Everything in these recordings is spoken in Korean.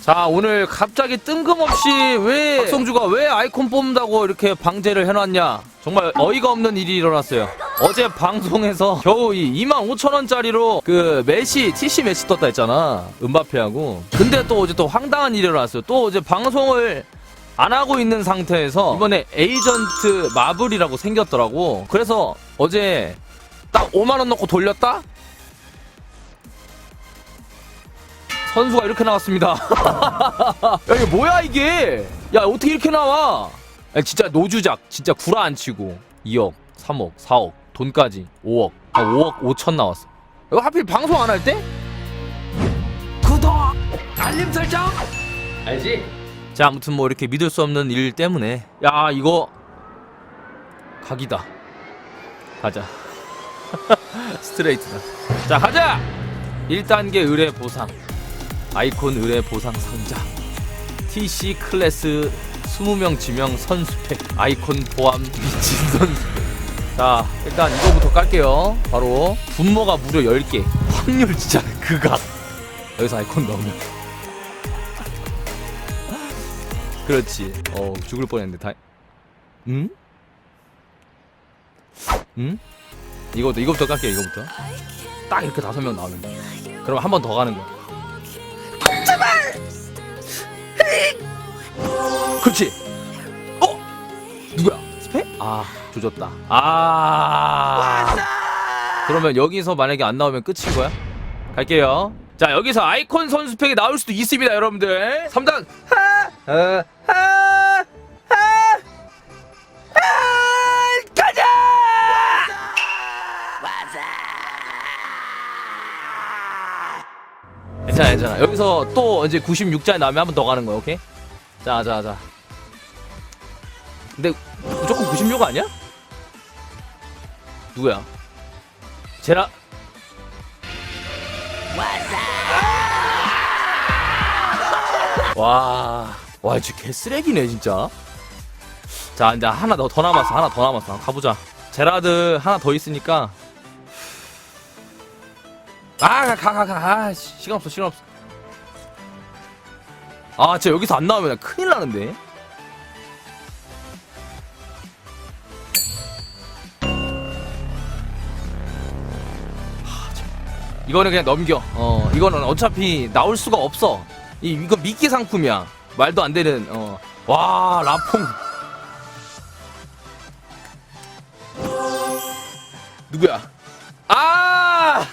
자 오늘 갑자기 뜬금없이 왜 박성주가 왜 아이콘 뽑는다고 이렇게 방제를 해놨냐? 정말 어이가 없는 일이 일어났어요. 어제 방송에서 겨우 이 25,000원짜리로 그 메시 TC 메시 떴다 했잖아. 은바페하고. 근데 또 어제 또 황당한 일이 일어났어요. 또 어제 방송을 안 하고 있는 상태에서 이번에 에이전트 마블이라고 생겼더라고. 그래서 어제 딱 5만원 넣고 돌렸다? 선수가 이렇게 나왔습니다. 야, 이게 뭐야, 이게? 야, 어떻게 이렇게 나와? 야, 진짜 노주작. 진짜 구라 안 치고. 2억, 3억, 4억, 돈까지 5억. 아, 5억 5천 나왔어. 이거 하필 방송 안 할 때? 구독! 알림 설정! 알지? 자, 아무튼 뭐 이렇게 믿을 수 없는 일 때문에. 야, 이거. 각이다. 가자. 스트레이트다. 자, 가자! 1단계 의뢰 보상. 아이콘 의뢰 보상 상자. TC 클래스 20명 지명 선수팩 아이콘 포함 미친 선수팩. 자 일단 이거부터 깔게요. 바로 분모가 무려 10개. 확률 진짜 극악. 여기서 아이콘 넣으면. 그렇지. 어 죽을 뻔했는데 다 응? 응? 이거부터 이거부터 깔게요 이거부터. 딱 이렇게 다섯 명 나오면. 돼 그럼 한 번 더 가는 거야 그렇지. 어? 누구야? 스페? 아, 조졌다. 아. 그러면 여기서 만약에 안 나오면 끝인 거야? 갈게요. 자, 여기서 아이콘 선수팩이 나올 수도 있습니다, 여러분들. 3단. 하! 어, 하! 괜찮아, 괜찮아. 여기서 또 이제 96자에 나오면 한 번 더 가는 거야, 오케이? 자, 자, 자. 근데 무조건 96 아니야? 누구야? 제라. 와, 와, 진짜 개쓰레기네, 진짜. 자, 이제 하나 더, 더 남았어. 하나 더 남았어. 가보자. 제라드 하나 더 있으니까. 아, 가, 가, 가. 아, 씨, 시간 없어, 시간 없어. 아, 진짜 여기서 안 나오면 큰일 나는데. 이거는 그냥 넘겨. 어, 이거는 어차피 나올 수가 없어. 이 이거 미끼 상품이야. 말도 안 되는. 어, 와 라퐁. 누구야? 아!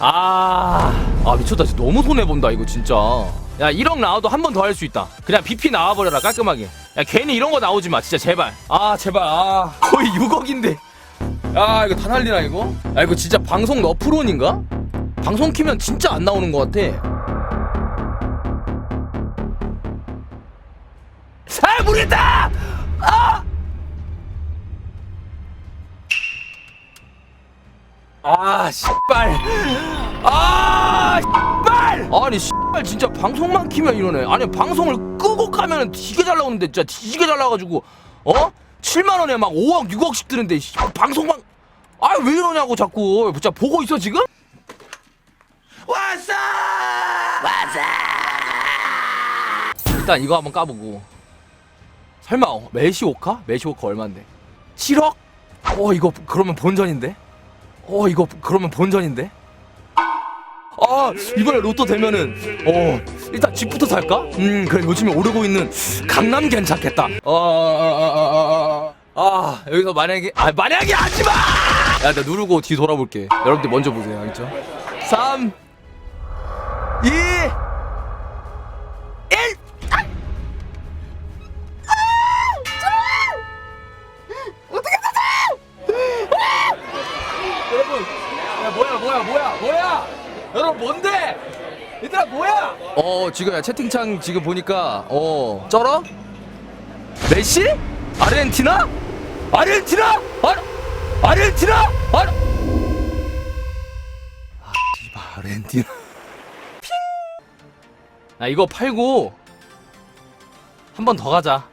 아, 아 미쳤다. 진짜 너무 손해 본다 이거 진짜. 야 1억 나와도 한 번 더 할 수 있다. 그냥 BP 나와버려라 깔끔하게. 야 괜히 이런 거 나오지 마. 진짜 제발. 아 제발. 아 거의 6억인데. 야 이거 다 난리나 이거. 야 이거 진짜 방송 너프론인가? 방송 키면 진짜 안 나오는 것 같아. 아 모르겠다. 아. 아, 씨발. 아, 씨발. 아니, 씨발 진짜 방송만 키면 이러네. 아니, 방송을 끄고 가면은 되게 잘 나오는데 진짜 뒤지게 잘 나가지고 어? 7만 원에 막 5억, 6억씩 드는데 씨, 방송만 아, 왜 이러냐고 자꾸. 진짜 보고 있어 지금? 왔어! 왔어! 일단 이거 한번 까보고. 설마 어, 메시오카? 메시오카 얼마인데? 7억? 어, 이거 그러면 본전인데? 어 이거 그러면 본전인데? 아 이번에 로또 되면은 어 일단 집부터 살까? 음 그래 요즘에 오르고 있는 강남 괜찮겠다 어아아아아 아, 여기서 만약에 아 만약에 하지마 야 나 누르고 뒤 돌아볼게 여러분들 먼저 보세요 알죠? 3 2 어 지금 야, 채팅창 지금 보니까 어 쩔어? 메시? 아르헨티나? 아르헨티나? 아 아르헨티나? 아 아, 씨발 아르헨티나. 핑. 나 이거 팔고 한 번 더 가자.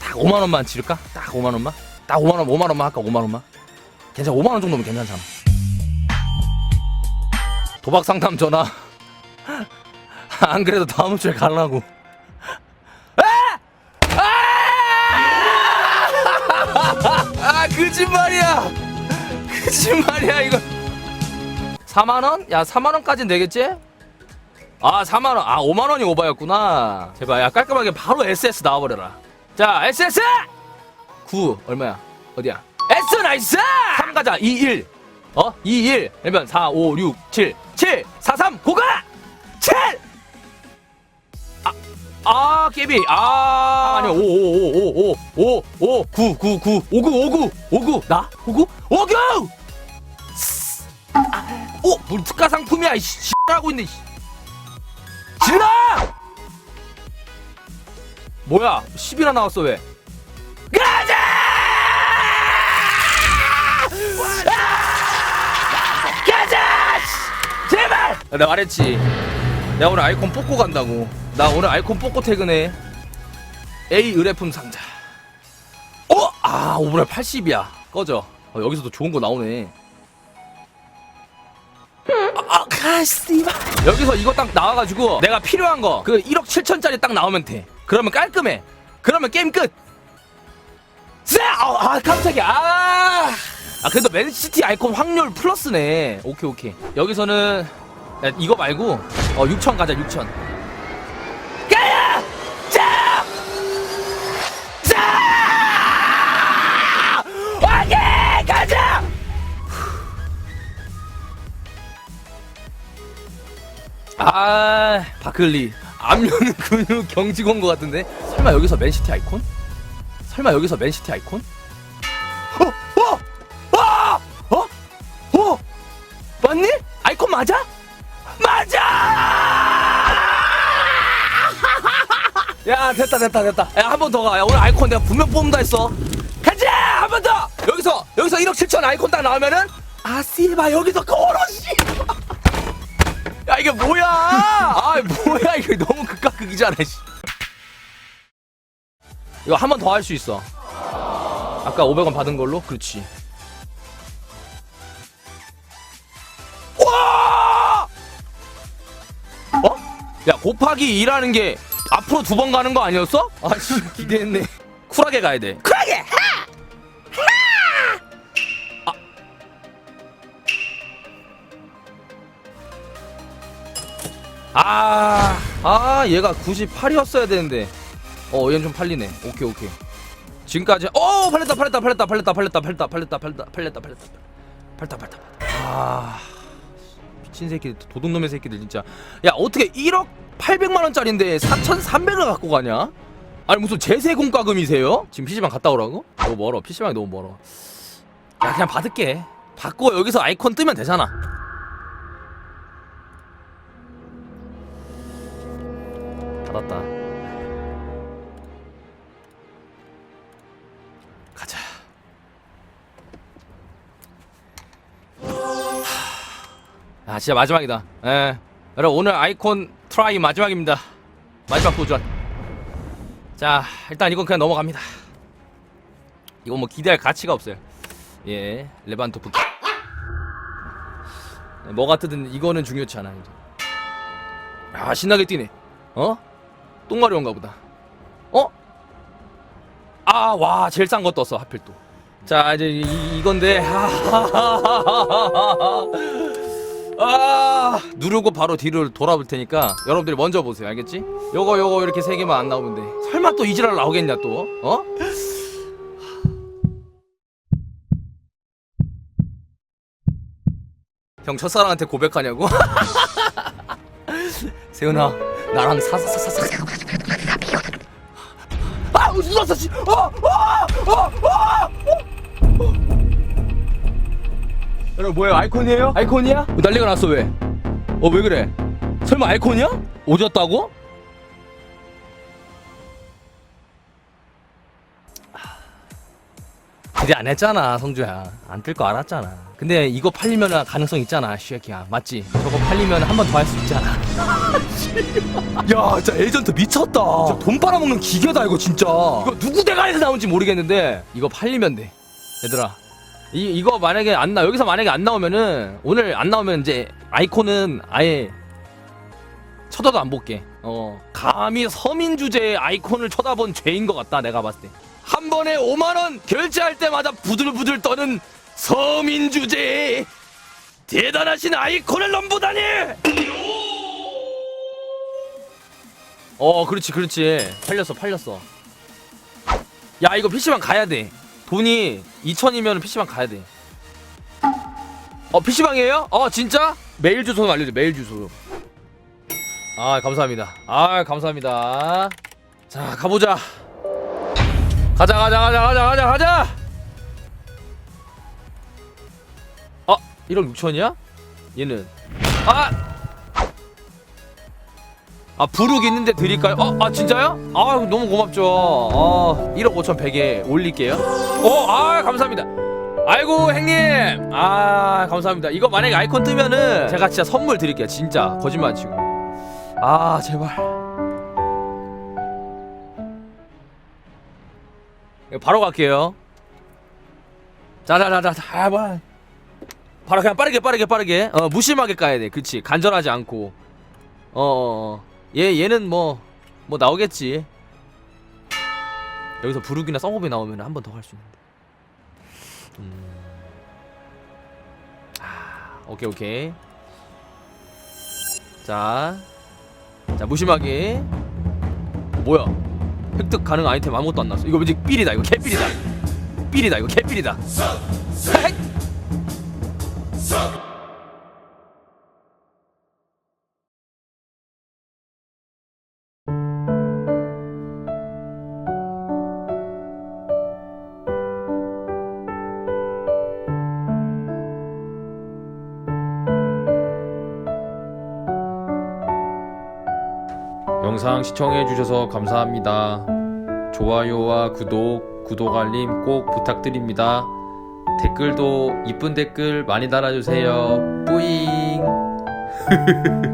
딱 5만 원만 지를까? 딱 5만 원만? 딱 5만 원, 5만 원만 할까? 5만 원만? 괜찮아 5만 원 정도면 괜찮잖아 도박 상담 전화 안 그래도 다음 주에 가려고. 아! 거짓말이야! 거짓말이야 이거. 4만원? 야 4만원까진 되겠지? 아 4만원. 아 5만원이 오바였구나. 제발 야 깔끔하게 바로 SS 나와버려라. 자 SS 9 얼마야? 어디야? S 나이스! 3 가자 2 1 어? 2 1 그러면 4 5 6 7 7 4 3 고가 아 깨비 아 아니 5 5 5 5 5 5 5 9 9 9 5 9 5 9 5 9 나? 5 9? 5 9 오! 물 특가 상품이야 이씨 하고 있네 씨. 질러! 뭐야 10이나 나왔어 왜 가자! 아! 가자! 씨. 제발! 내가 말했지 내가 오늘 아이콘 뽑고 간다고 나 오늘 아이콘 뽑고 퇴근해. A 의뢰품 상자. 어? 아 오늘 80이야. 꺼져. 어, 여기서도 좋은 거 나오네. 아, 가스티바 여기서 이거 딱 나와가지고 내가 필요한 거 그 1억 7천짜리 딱 나오면 돼. 그러면 깔끔해. 그러면 게임 끝. 쎄! 아, 아 깜짝이야. 아, 아 그래도 맨시티 아이콘 확률 플러스네. 오케이 오케이. 여기서는 야, 이거 말고 어 6천 가자 6천 아 바클리 안면은 근육 경직원 것 같은데 설마 여기서 맨시티 아이콘? 설마 여기서 맨시티 아이콘? 어? 어? 어? 어? 어? 맞니? 아이콘 맞아? 맞아! 야 됐다 됐다 됐다 야 한 번 더 가 야 오늘 아이콘 내가 분명 뽑는다 했어 가자 한 번 더 여기서 여기서 1억 7천 아이콘 딱 나오면은 아 씨바 여기서 거로 씨 야 이게 뭐야? 아 뭐야 이게 너무 극과 극이잖아. 씨. 이거 한 번 더 할 수 있어. 아까 500원 받은 걸로 그렇지. 와! 어? 야 곱하기 2라는 게 앞으로 두 번 가는 거 아니었어? 아 씨 기대했네. 쿨하게 가야 돼. 아, 아, 얘가 98이었어야 되는데. 어, 얘는 좀 팔리네. 오케이, 오케이. 지금까지, 어, 팔렸다, 팔렸다, 팔렸다, 팔렸다, 팔렸다, 팔렸다, 팔렸다, 팔렸다, 팔렸다, 팔렸다, 팔렸다, 팔렸다. 아, 미친 새끼들, 도둑놈의 새끼들 진짜. 야, 어떻게 1억 800만 원짜리인데 4,300을 갖고 가냐? 아니 무슨 제세 공과금이세요? 지금 PC방 갔다 오라고? 너무 멀어. PC방이 너무 멀어. 야, 그냥 받을게. 받고 여기서 아이콘 뜨면 되잖아. 받았다. 가자. 아 진짜 마지막이다. 예. 여러분 오늘 아이콘 트라이 마지막입니다. 마지막 도전. 자 일단 이건 그냥 넘어갑니다. 이거 뭐 기대할 가치가 없어요. 예, 레반토프. 뭐가 뜨든 이거는 중요치 않아. 이제. 아 신나게 뛰네. 어? 똥마려운가 보다. 어? 아, 와, 제일 싼 거 떴어, 하필 또. 자, 이제 이, 이건데. 아, 누르고 바로 뒤를 돌아볼 테니까 여러분들이 먼저 보세요. 알겠지? 요거 요거 이렇게 세 개만 안 나오면 돼. 설마 또 이지랄 나오겠냐 또? 어? 형 첫사랑한테 고백하냐고? 세훈아 나랑 사사사사사 아 웃었어 씨 어! 어! 어! 어! 여러분 뭐예요 아이콘이에요? 아이콘이야? 난리가 났어 왜? 어 왜 그래? 설마 아이콘이야? 오졌다고? 기대 안 했잖아 성주야 안 뜰 거 알았잖아 근데 이거 팔리면 가능성 있잖아 쉐키야 맞지? 저거 팔리면 한 번 더 할 수 있잖아 야 진짜 에이전트 미쳤다 진짜 돈 빨아먹는 기계다 이거 진짜 이거 누구 대가리에서 나온지 모르겠는데 이거 팔리면 돼 얘들아 이, 이거 만약에 안 나, 여기서 만약에 안 나오면은, 오늘 안 나오면 이제 아이콘은 아예 쳐다도 안 볼게. 어. 감히 서민 주제의 아이콘을 쳐다본 죄인 것 같다. 내가 봤을 때. 한 번에 5만 원 결제할 때마다 부들부들 떠는 서민 주제의 대단하신 아이콘을 넘보다니. 어, 그렇지, 그렇지. 팔렸어, 팔렸어. 야, 이거 PC방 가야 돼. 돈이 2천이면 PC방 가야 돼. 어, PC방이에요? 어, 진짜? 메일 주소 좀 알려줘, 메일 주소. 아, 감사합니다. 아, 감사합니다. 자, 가보자. 가자, 가자, 가자, 가자, 가자, 가자! 아, 1억 6천이야? 얘는. 아! 아, 부룩 있는데 드릴까요? 어, 아, 진짜요? 아, 너무 고맙죠. 아, 1억 5천 100에 올릴게요. 어, 아, 감사합니다. 아이고 형님 아 감사합니다 이거 만약에 아이콘 뜨면은 제가 진짜 선물 드릴게요 진짜 거짓말 안 치고 아 제발 바로 갈게요. 자자자자 제발 바로 그냥 빠르게 빠르게 빠르게. 어 무심하게 까야 돼. 그치. 간절하지 않고. 어어얘 얘는 뭐뭐 나오겠지. 여기서 부르기나 썸업이 나오면 한 번 더 할 수 있는데. 음. 아, 오케이 오케이. 자, 자 무심하게. 뭐야? 획득 가능 아이템 아무것도 안 나왔어. 이거 왠지 삘이다. 이거 개삘이다. 삘이다. 이거 개삘이다. 영상 시청해주셔서 감사합니다. 좋아요와 구독, 구독 알림 꼭 부탁드립니다. 댓글도 이쁜 댓글 많이 달아주세요. 뿌잉!